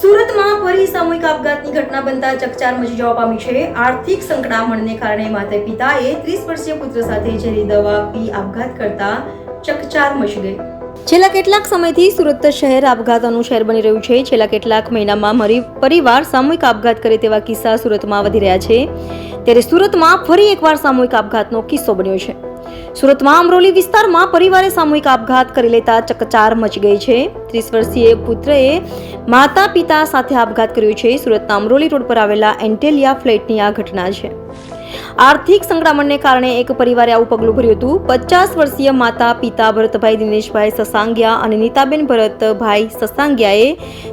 સુરતમાં ફરી સામૂહિક આપઘાતની ઘટના બનતા ચકચાર મચી જવા પામી છે. આર્થિક સંકડામણને કારણે માતા પિતાએ ત્રીસ વર્ષીય પુત્ર સાથે ઝેરી દવા પી આપઘાત કરતા ચકચાર મચી ગઈ. છેલ્લા કેટલાક સમયથી સુરત શહેર આપઘાતોનું શહેર બની રહ્યું છે. છેલ્લા કેટલાક મહિનામાં મરી પરિવાર સામૂહિક આપઘાત કરે તેવા કિસ્સા સુરતમાં વધી રહ્યા છે. ત્યારે સુરતમાં ફરી એકવાર સામૂહિક આપઘાતનો કિસ્સો બન્યો છે. સુરતમાં અમરોલી વિસ્તારમાં પરિવારે સામૂહિક આપઘાત કરી લેતા ચકચાર મચી ગઈ છે. ત્રીસ વર્ષીય પુત્રએ માતા પિતા સાથે આપઘાત કર્યો છે. સુરતના અમરોલી રોડ પર આવેલા એન્ટેલિયા ફ્લેટની આ ઘટના છે. આર્થિક સંકળામણને કારણે એક પરિવારે આવું પગલું ભર્યું હતું. પચાસ વર્ષીય માતા, પિતા ભરતભાઈ દિનેશભાઈ સસાંગિયા અને નીતાબેન ભરતભાઈ સસાંગિયાએ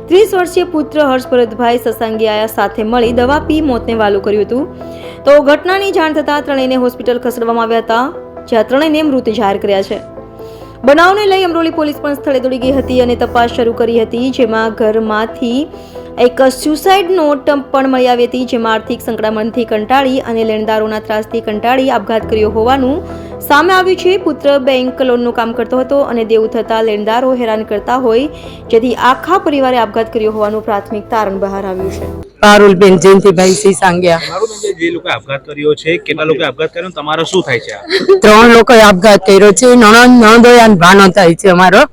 ત્રીસ વર્ષીય પુત્ર હર્ષ ભરતભાઈ સસાંગિયા સાથે મળી દવા પી મોતને વાલું કર્યું હતું. તો ઘટનાની જાણ થતાં ત્રણેયને હોસ્પિટલ ખસેડવામાં આવ્યા હતા, જ્યાં ત્રણેયને મૃત જાહેર કર્યા છે. બનાવને લઈ અમરોલી પોલીસ પણ સ્થળે દોડી ગઈ હતી અને તપાસ શરૂ કરી હતી, જેમાં ઘરમાંથી એક સ્યુસાઇડ નોટ પણ મળી આવી હતી, જેમાં આર્થિક સંકળામણથી કંટાળી અને લેણદારોના ત્રાસથી કંટાળી આપઘાત કર્યો હોવાનું સામે આવ્યું છે. પુત્ર બેંક લોનનું કામ કરતો હતો અને દેવું થતાં લેણદારો હેરાન કરતા હોય જેથી આખા પરિવારે આપઘાત કર્યો હોવાનું પ્રાથમિક તારણ બહાર આવ્યું છે. પારુલબેન જયંતિભાઈ સિંહ સાંગ્યા. જે લોકો આપઘાત કર્યો છે કેટલા લોકો આપઘાત કર્યો તમારો શું થાય છે ત્રણ લોકોએ આપઘાત કર્યો છે. નણંદ નણદોયાન ભાનો થાય છે અમારો.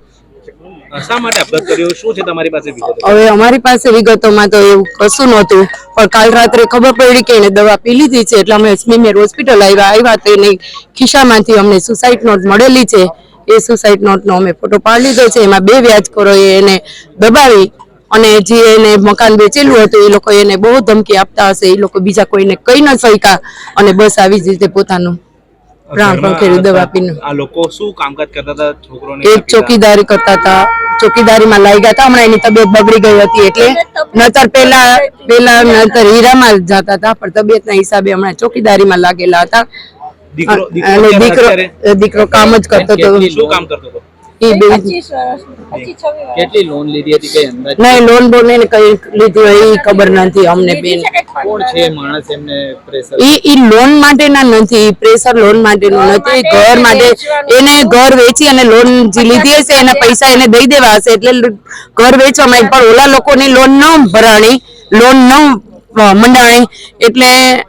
હવે અમારી પાસે વિગતોમાં તો એવું કશું નહોતું. પણ કાલ રાત્રે ખબર પડી કે એને દવા પી લીધી છે. એટલે અમે સ્મીમેર હોસ્પિટલ આવ્યા. આવ્યા તો ખિસ્સામાંથી અમને સુસાઇડ નોટ મળેલી છે. એ સુસાઇડ નોટનો અમે ફોટો પાડી લીધો છે. એમાં બે વ્યાજખોરોએ એને દબાવી અને જે એને મકાન વેચેલું હતું, એ લોકો એને બહુ ધમકી આપતા હશે. એ લોકો બીજા કોઈને કહી ન શક્યા અને બસ આવી જ રીતે પોતાનું પ્રાણ દવા પીને. આ લોકો શું કામકાજ કરતા હતા? છોકરોને એક ચોકીદારી કરતા હતા. ચોકીદારીમાં લાગ્યા હતા. હમણાં એની તબિયત બગડી ગઈ હતી એટલે નતર પેલા પેલા નતર હીરામાં જ જતા હતા પણ તબિયતના હિસાબે હમણાં ચોકીદારીમાં લાગેલા હતા. દીકરો દીકરો દીકરો દીકરો કામ જ કરતો હતો. શું કામ કરતો હતો? એ બે. કેટલી લોન લીધી હતી કઈ અંદાજ? નહીં લોન બોન એને કઈ લીધું હોય એ ખબર નથી અમને બેન. કોણ છે માણસ એમને પ્રેશર ઈ ઈ લોન માટેના નથી પ્રેશર લોન માટેનું નથી. ઘર માટે એને ઘર વેચી અને લોન જે લીધી હશે એના પૈસા એને દઈ દેવા હશે. એટલે ઘર વેચવામાં પણ ઓલા લોકોની લોન ન ભરાણી લોન ન મંડાણી. એટલે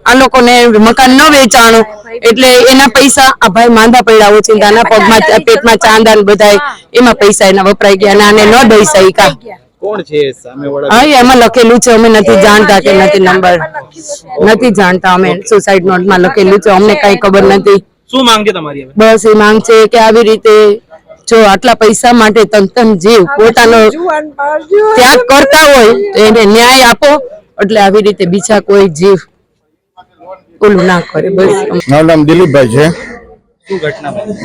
આ લોકોને મકાન ન વેચાણું. એટલે એના પૈસા આ ભાઈ માંદા પડ્યા ઓચિંતાના પગમાં પેટમાં ચાંદા ને બધા એમાં પૈસા એના વપરાઈ ગયા અને આને ન દઈ શકા કોણ છે હા એમાં લખેલું છે અમે નથી જાણતા કે નથી નંબર. નથી જાણતા અમે સુસાઇડ નોટમાં લખેલું છે અમને કઈ ખબર નથી. શું માંગ છે તમારી બસ એ માંગ છે કે આવી રીતે જો આટલા પૈસા માટે તંતન તન જીવ પોતાનો ત્યાગ કરતા હોય તો એને ન્યાય આપો એટલે આવી રીતે બીજા કોઈ જીવ ઓલું ના કરે બસ મારું નામ દિલીપભાઈ છે?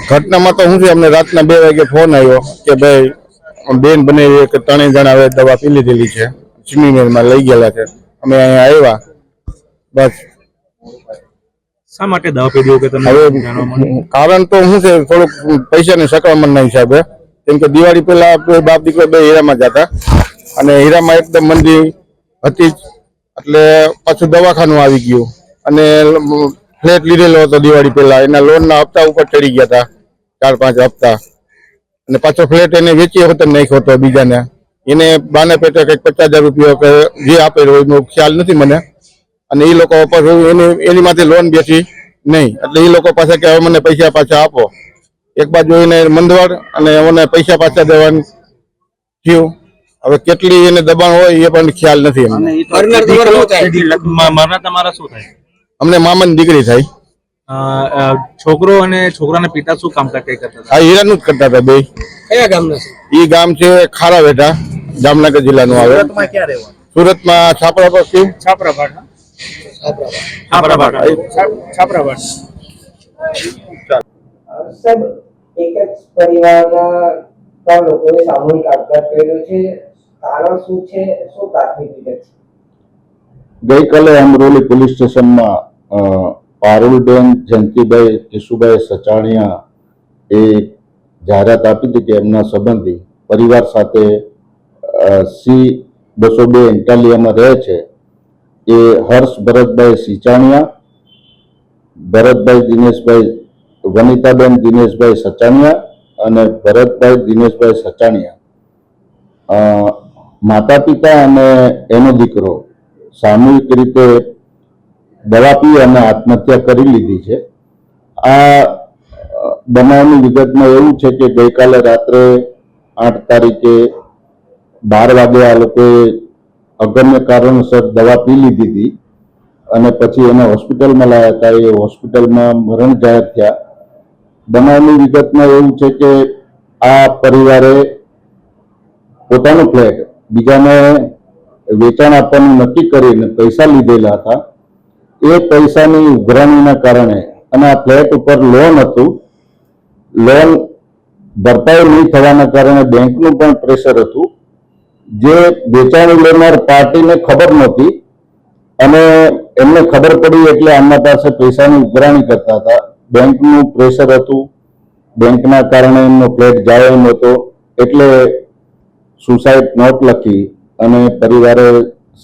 ઘટનામાં? તો હું છે અમને રાતના બે વાગે ફોન આવ્યો કે ભાઈ બેન બને કે ત્રણેય જણા હવે દવા પી લીધેલી છે સિમિમેરમાં લઈ ગયેલા છે. અમે અહીંયા આવ્યા બસ. શા માટે દવા પી કે તમને હવે કારણ તો શું છે થોડુંક પૈસાની સકળામણના હિસાબે કેમ કે દિવાળી પહેલા બાપ દીકરો બે હીરામાં જતા અને હીરામાં એકદમ મંદી હતી જ. એટલે પાછું દવાખાનું આવી ગયું. અને ફ્લેટ લીધેલો હતો દિવાળી પહેલા. એના લોનના હપ્તા ઉપર ચડી ગયા હતા ચાર પાંચ હપ્તા. અને પાછો ફ્લેટ એને વેચી હતો નાખ્યો હતો બીજાને. એને બાને પેટે કંઈક પચાસ હજાર રૂપિયા કે જે આપેલો હોય એનો ખ્યાલ નથી મને. અને એ લોકો પાછું એની એની માથે લોન બેસી નહીં. એટલે એ લોકો પાસે કે હવે મને પૈસા પાછા આપો. એક બાજુ એને મંદવાડ અને મને પૈસા પાછા દેવાનું થયું. હવે કેટલી એને દબાણ હોય એ પણ ખ્યાલ નથી અમને તમારા શું થાય? અમને મામાની દીકરી થાય. છોકરો અને છોકરાના પિતા શું કામ કઈ કરતા હતા? હીરાનું જ કરતા હતા બે. કયા ગામના છે? એ ગામ છે ખારા બેઠા જામનગર જિલ્લાનું આવે. ક્યાં સુરતમાં છાપરા પર છાપરાભાટ છાપરાભાટ સાહેબ એક જ પરિવારના ત્રણ લોકોએ સામૂહિક આપઘાત કર્યો છે. કારણ શું છે? શું પ્રાથમિક વિગત છે? ગઈકાલે અમરોલી પોલીસ સ્ટેશનમાં પારુલબેન, જયંતિભાઈ, કેશુભાઈ સચાણિયા એ જાહેરાત આપી હતી કે એમના સંબંધી પરિવાર સાથે સી બસો બે ઇન્ટાલિયામાં રહે છે. એ હર્ષ ભરતભાઈ સિચાણિયા, ભરતભાઈ દિનેશભાઈ, વનિતાબેન દિનેશભાઈ સચાણિયા અને ભરતભાઈ દિનેશભાઈ સચાણિયા. માતા પિતા અને એનો દીકરો. સામૂહિક રીતે દવા પી અને આત્મહત્યા કરી લીધી છે. આ બનાવની વિગતમાં એવું છે કે ગઈકાલે રાત્રે આઠ તારીખે બાર વાગે આ લોકોએ અગમ્ય કારણોસર દવા પી લીધી હતી અને પછી એને હોસ્પિટલમાં લાવ્યા હતા. એ હોસ્પિટલમાં મરણ જાહેર થયા. બનાવની વિગતમાં એવું છે કે આ પરિવારે પોતાનો ફ્લેટ, બીજાને વેચાણ આપવાનું નક્કી કરીને પૈસા લીધેલા હતા. એ પૈસાની ઉઘરાણીના કારણે અને આ ફ્લેટ ઉપર લોન હતું. લોન ભરપાઈ નહીં થવાના કારણે બેંકનું પણ પ્રેશર હતું. જે વેચાણ લેનાર પાર્ટીને ખબર નહોતી. અને એમને ખબર પડી એટલે આમના પાસે પૈસાની ઉઘરાણી કરતા હતા. બેંકનું પ્રેશર હતું. બેંકના કારણે એમનો ફ્લેટ જાય એમ હતો એટલે સુસાઇડ નોટ લખી અને પરિવારે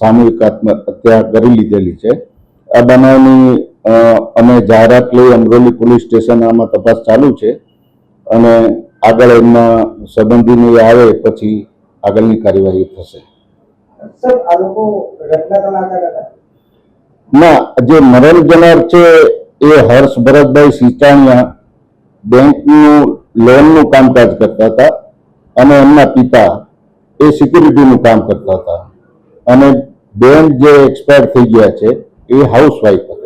સામૂહિક આત્મહત્યા કરી લીધેલી છે. આ બનાવની અમે જાહેરાત લઈ અમરોલી પોલીસ સ્ટેશન આમાં તપાસ ચાલુ છે અને આગળ એમના સંબંધીને આવે પછી આગળની કાર્યવાહી થશે. ના જે મરણ જનાર છે એ હર્ષ ભરતભાઈ સિંચાણિયા બેંકનું લોનનું કામકાજ કરતા હતા અને એમના પિતા એ સિક્યુરિટીનું કામ કરતા હતા. અને બેન જે એક્સપાયર થઈ ગયા છે, એ હાઉસવાઈફ હતા.